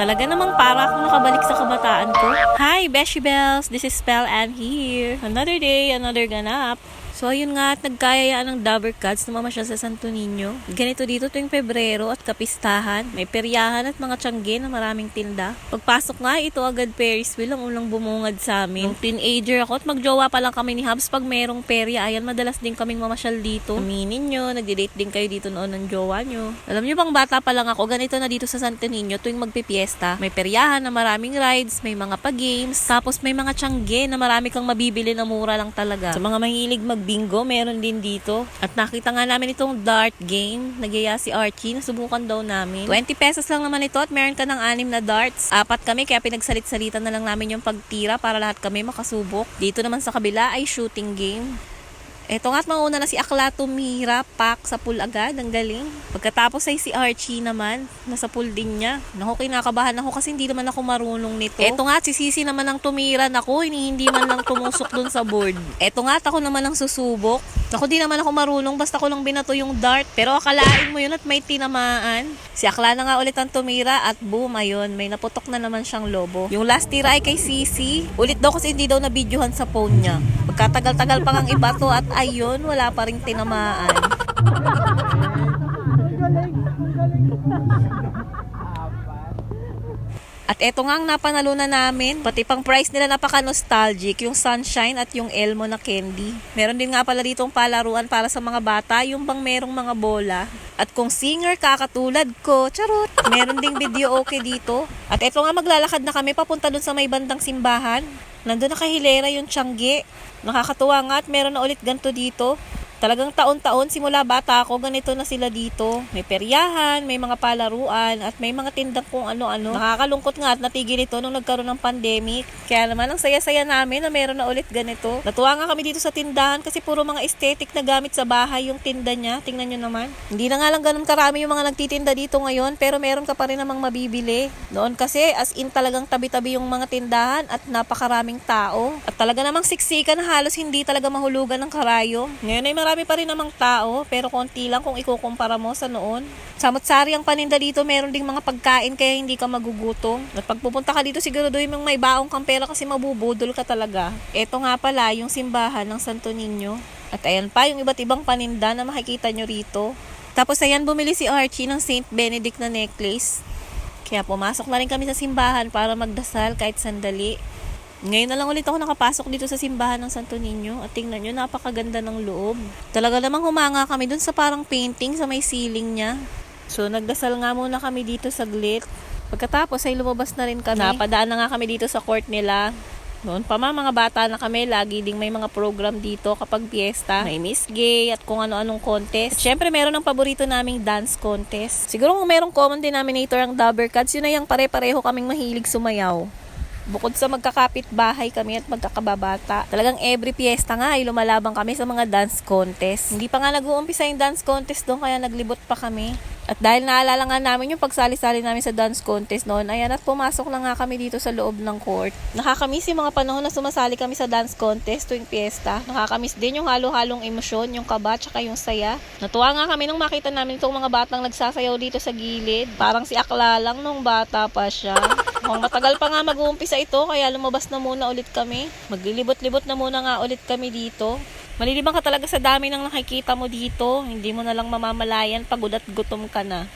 Talaga namang para akong nakabalik sa kabataan ko. Hi, Beshi Bells! This is Spell Ann here. Another day, another ganap. So, ayun nga at nagkayayaan ng Dabber Cats na mamasyal sa Santo Niño. Ganito dito tuwing Pebrero at kapistahan. May peryahan at mga tiyangge na maraming tinda. Pagpasok nga, ito agad Ferris wheel ang unang bumungad sa amin. Nung teenager ako at magjowa pa lang kami ni Habs pag merong perya. Ayan, madalas din kaming mamasyal dito. Aminin nyo, nagde-date din kayo dito noon ng jowa nyo. Alam nyo bang bata pa lang ako, ganito na dito sa Santo Niño tuwing magpipiesta. May peryahan na maraming rides, may mga pa-games, tapos may mga tiyangge na marami kang mabibili na mura lang talaga. Sa mga mahilig mag-bingo, meron din dito. At nakita nga namin itong dart game. Nagyaya si Archie, nasubukan daw namin. 20 pesos lang naman ito at meron ka ng anim na darts. Apat kami, kaya pinagsalit-salitan na lang namin yung pagtira para lahat kami makasubok. Dito naman sa kabila ay shooting game. Eto nga at mauna na si Akla tumira, pak sa pool agad, ang galing. Pagkatapos ay si Archie naman, nasa pool din niya. Naku, kinakabahan ako kasi hindi naman ako marunong nito. Eto nga si Sisi naman ang tumira, naku, hindi, man lang tumusok dun sa board. Eto nga ako naman ang susubok. Naku, di naman ako marunong, basta ko lang binato yung dart. Pero akalain mo yun at may tinamaan. Si Akla na nga ulit ang tumira at boom, ayun, may naputok na naman siyang lobo. Yung last tira ay kay Sisi. Ulit daw kasi hindi daw na-videohan sa phone niya. Pagkatagal-tagal pa ngang iba to at ayun, wala pa rin tinamaan. At eto nga ang napanalo na namin. Pati pang price nila napaka-nostalgic. Yung sunshine at yung Elmo na candy. Meron din nga pala ditong palaruan para sa mga bata. Yung bang merong mga bola. At kung singer kakatulad ko, charot. Meron ding video okay dito. At eto nga maglalakad na kami papunta dun sa may bandang simbahan. Nandun nakahilera yung tiyangge. Nakakatuwa nga at meron na ulit ganto dito. Talagang taon-taon, simula bata ako, ganito na sila dito. May peryahan, may mga palaruan, at may mga tindang kung ano-ano. Nakakalungkot nga at natigil ito nung nagkaroon ng pandemic. Kaya naman, ang saya-saya namin na meron na ulit ganito. Natuwa nga kami dito sa tindahan kasi puro mga aesthetic na gamit sa bahay yung tinda niya. Tingnan nyo naman. Hindi na nga lang ganun karami yung mga nagtitinda dito ngayon, pero meron ka pa rin namang mabibili. Noon kasi, as in talagang tabi-tabi yung mga tindahan at napakaraming tao. At talaga namang siksikan halos hindi talaga mahulugan ng karayo. Ngayon ay pa rin namang tao, pero konti lang kung ikukumpara mo sa noon. Samot-sari ang paninda dito, meron ding mga pagkain kaya hindi ka magugutom. At pag pupunta ka dito, siguraduhin mong may baong kang pera kasi mabubudol ka talaga. Ito nga pala, yung simbahan ng Santo Niño. At ayan pa, yung iba't ibang paninda na makikita nyo rito. Tapos ayan, bumili si Archie ng St. Benedict na necklace. Kaya pumasok na rin kami sa simbahan para magdasal kahit sandali. Ngayon na lang ulit ako nakapasok dito sa simbahan ng Santo Niño at tingnan nyo, napakaganda ng loob. Talaga namang humanga kami dun sa parang painting sa may ceiling niya. So nagdasal nga muna kami dito saglit. Pagkatapos ay lumabas na rin kami. Napadaan na nga kami dito sa court nila. Noon pa ma, mga bata na kami, lagi ding may mga program dito kapag piyesta. May Miss Gay at kung ano-anong contest. At syempre, meron ng paborito naming dance contest. Siguro kung merong common denominator ang Dabber Cats, yun na yung pare-pareho kaming mahilig sumayaw. Bukod sa magkakapit bahay kami at magkakababata, talagang every fiesta nga ay lumalabang kami sa mga dance contest. Hindi pa nga nag-uumpisa yung dance contest doon kaya naglibot pa kami. At dahil naalala nga namin yung pagsali-sali namin sa dance contest noon, ayan at pumasok na nga kami dito sa loob ng court. Nakakamiss yung mga panahon na sumasali kami sa dance contest tuwing fiesta. Nakakamiss din yung halo-halong emosyon, yung kaba, tsaka yung saya. Natuwa nga kami nung makita namin itong mga batang nagsasayaw dito sa gilid. Parang si Akla lang nung bata pa siya. Mukhang matagal pa nga mag-uumpisa ito, kaya lumabas na muna ulit kami. Maglilibot-libot na muna nga ulit kami dito. Malilibang ka talaga sa dami ng nakikita mo dito. Hindi mo na lang mamamalayan pagod at gutom ka na.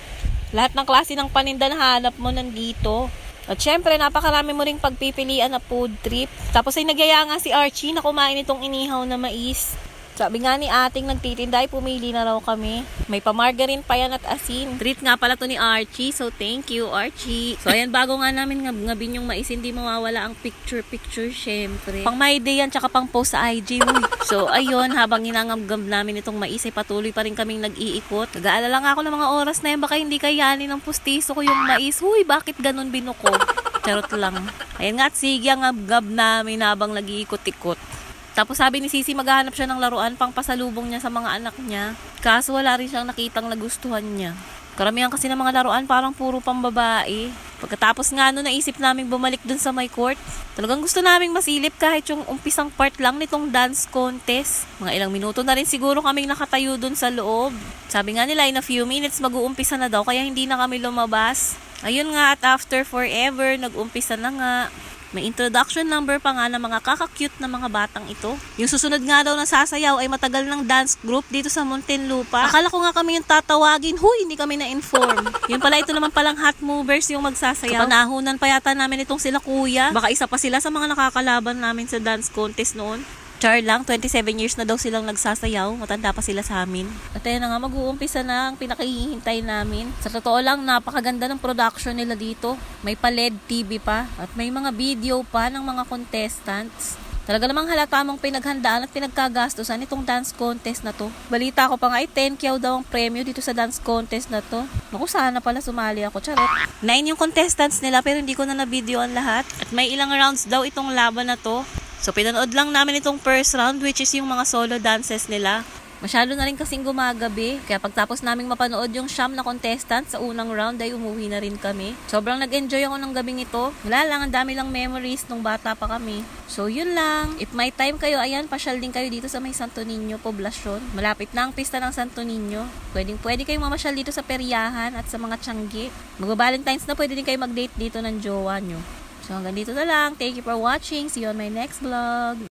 Lahat ng klase ng paninda na hanap mo nandito. At syempre, napakarami mo ring pagpipilian na food trip. Tapos ay nagyaya nga si Archie na kumain itong inihaw na mais. Sabi nga ni ating nagtitinda ay pumili na raw kami. May pa-margarine pa yan at asin. Treat nga pala to ni Archie. So thank you Archie. So ayan bago nga namin ngab ngabin yung mais hindi mawawala ang picture-picture syempre. Pang my day yan tsaka pang post sa IG. Uy. So ayun habang inangam namin itong mais ay patuloy pa rin kaming nag-iikot. Nag-aalala nga ako ng mga oras na yan baka hindi kayanin ng pustiso ko yung mais. Huy bakit ganun binuko? Charot lang. Ayan nga at sige ang ngab namin habang nag-iikot-ikot. Tapos sabi ni Sisi maghahanap siya ng laruan pang pasalubong niya sa mga anak niya. Kaso wala rin siyang nakitang nagustuhan niya. Karamihan kasi ng mga laruan parang puro pang babae. Pagkatapos nga no, naisip namin bumalik dun sa my court. Talagang gusto naming masilip kahit yung umpisang part lang nitong dance contest. Mga ilang minuto na rin siguro kaming nakatayo dun sa loob. Sabi nga nila in a few minutes mag-uumpisa na daw kaya hindi na kami lumabas. Ayun nga, at after forever, nag-umpisa na nga. May introduction number pa nga ng mga kakakute na mga batang ito. Yung susunod nga daw na sasayaw ay matagal ng dance group dito sa Muntinlupa. Akala ko nga kami yung tatawagin. Huy, hindi kami na-inform. Yun pala, ito naman palang hot movers yung magsasayaw. Kapanahunan pa yata namin itong sila kuya. Baka isa pa sila sa mga nakakalaban namin sa dance contest noon. Char lang, 27 years na daw silang nagsasayaw. Matanda pa sila sa amin. At ayun na nga, mag-uumpisa na ang pinakahihintay namin. Sa totoo lang, napakaganda ng production nila dito. May pa-LED TV pa. At may mga video pa ng mga contestants. Talaga namang halata mong pinaghandaan at pinagkagastusan itong dance contest na to. Balita ko pa nga ay 10 kyaw daw ang premyo dito sa dance contest na to. Naku, sana pala sumali ako. Charot. Nine yung contestants nila pero hindi ko na na-video ang lahat. At may ilang rounds daw itong laban na to. So, pinanood lang namin itong first round, which is yung mga solo dances nila. Masyado na rin kasing gumagabi. Kaya pagtapos naming mapanood yung siyam na contestant sa unang round ay umuwi na rin kami. Sobrang nag-enjoy ako ng gabing ito. Wala lang, ang dami lang memories nung bata pa kami. So yun lang. If may time kayo, ayan, pasyal din kayo dito sa may Santo Niño poblasyon. Malapit na ang pista ng Santo Niño. Pwedeng pwede kayong mamasyal dito sa Periyahan at sa mga Tiangge. Mag-Valentine's na pwede din kayo mag-date dito ng jowa nyo. So hanggang dito na lang. Thank you for watching. See you on my next vlog.